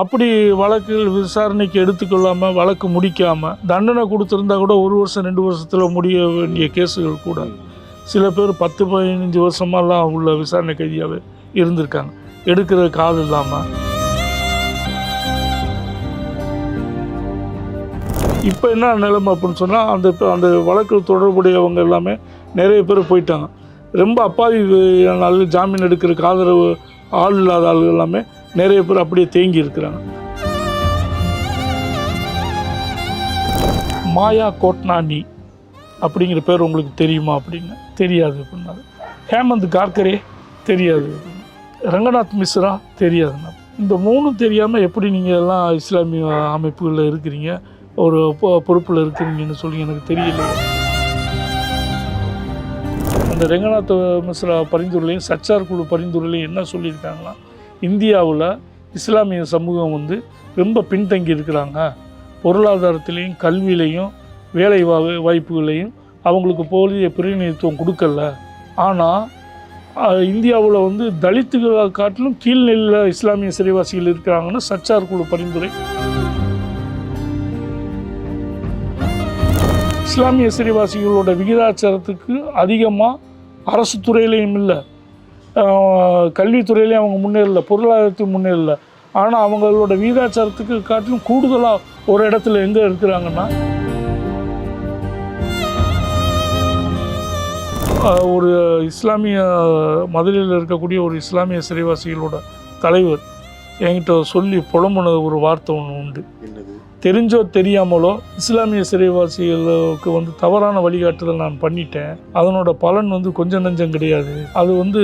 அப்படி வழக்குகள் விசாரணைக்கு எடுத்துக்கொள்ளாமல் வழக்கு முடிக்காமல் தண்டனை கொடுத்துருந்தா கூட ஒரு வருஷம் ரெண்டு வருஷத்தில் முடிய வேண்டிய கேஸுகள் கூட சில பேர் பத்து பதினஞ்சு வருஷமாலாம் உள்ள விசாரணை கைதியாகவே இருந்திருக்காங்க. எடுக்கிற காது இல்லாமல் இப்போ என்ன நிலைமை அப்படின்னு சொன்னால் அந்த அந்த வழக்கில் தொடர்புடையவங்க எல்லாமே நிறைய பேர் போயிட்டாங்க. ரொம்ப அப்பாவி ஆள் ஜாமீன் எடுக்கிறதுக்கு ஆதரவு ஆள் இல்லாத ஆள் எல்லாமே நிறைய பேர் அப்படியே தேங்கி இருக்கிறாங்க. மாயா கோட்னானி அப்படிங்கிற பேர் உங்களுக்கு தெரியுமா அப்படின்னு? தெரியாது அப்படின்னாரு. ஹேமந்த் கார்கரே தெரியாது. ரங்கநாத் மிஸ்ரா தெரியாதுண்ணா இந்த மூணும் தெரியாமல் எப்படி நீங்கள் எல்லாம் இஸ்லாமிய அமைப்புகளில் இருக்கிறீங்க? ஒரு பொ- பொறுப்பில் இருக்கிறீங்கன்னு சொல்லி எனக்கு தெரியல. அந்த ரங்கநாத் மிஸ்ரா பரிந்துரையிலையும் சச்சார் குழு பரிந்துரையிலையும் என்ன சொல்லியிருக்காங்கன்னா இந்தியாவில் இஸ்லாமிய சமூகம் வந்து ரொம்ப பின்தங்கி இருக்கிறாங்க. பொருளாதாரத்திலையும் கல்வியிலையும் வேலை வா- வாய்ப்புகளையும் அவங்களுக்கு போதிய பிரதிநிதித்துவம் கொடுக்கல. ஆனால் இந்தியாவில் வந்து தலித்துகளை காட்டிலும் கீழ்நிலையில் இஸ்லாமிய சிறைவாசிகள் இருக்கிறாங்கன்னு சச்சார் குழு பரிந்துரை. இஸ்லாமிய சிறைவாசிகளோட விகிதாச்சாரத்துக்கு அதிகமாக அரசு துறையிலையும் இல்லை. கல்வித்துறையிலே அவங்க முன்னேறல பொருளாதாரத்தையும் முன்னேறல. ஆனால் அவங்களோட விகிதாச்சாரத்துக்கு காட்டிலும் கூடுதலாக ஒரு இடத்துல எங்கே இருக்கிறாங்கன்னா ஒரு இஸ்லாமிய மதுரையில் இருக்கக்கூடிய ஒரு இஸ்லாமிய சிறைவாசிகளோட தலைவர் என்கிட்ட சொல்லி புலம்புன ஒரு வார்த்தை ஒன்று உண்டு. தெரிஞ்சோ தெரியாமலோ இஸ்லாமிய சிறைவாசிகளுக்கு வந்து தவறான வழிகாட்டுதல் நான் பண்ணிட்டேன். அதனோட பலன் வந்து கொஞ்சம் நஞ்சம் கிடையாது. அது வந்து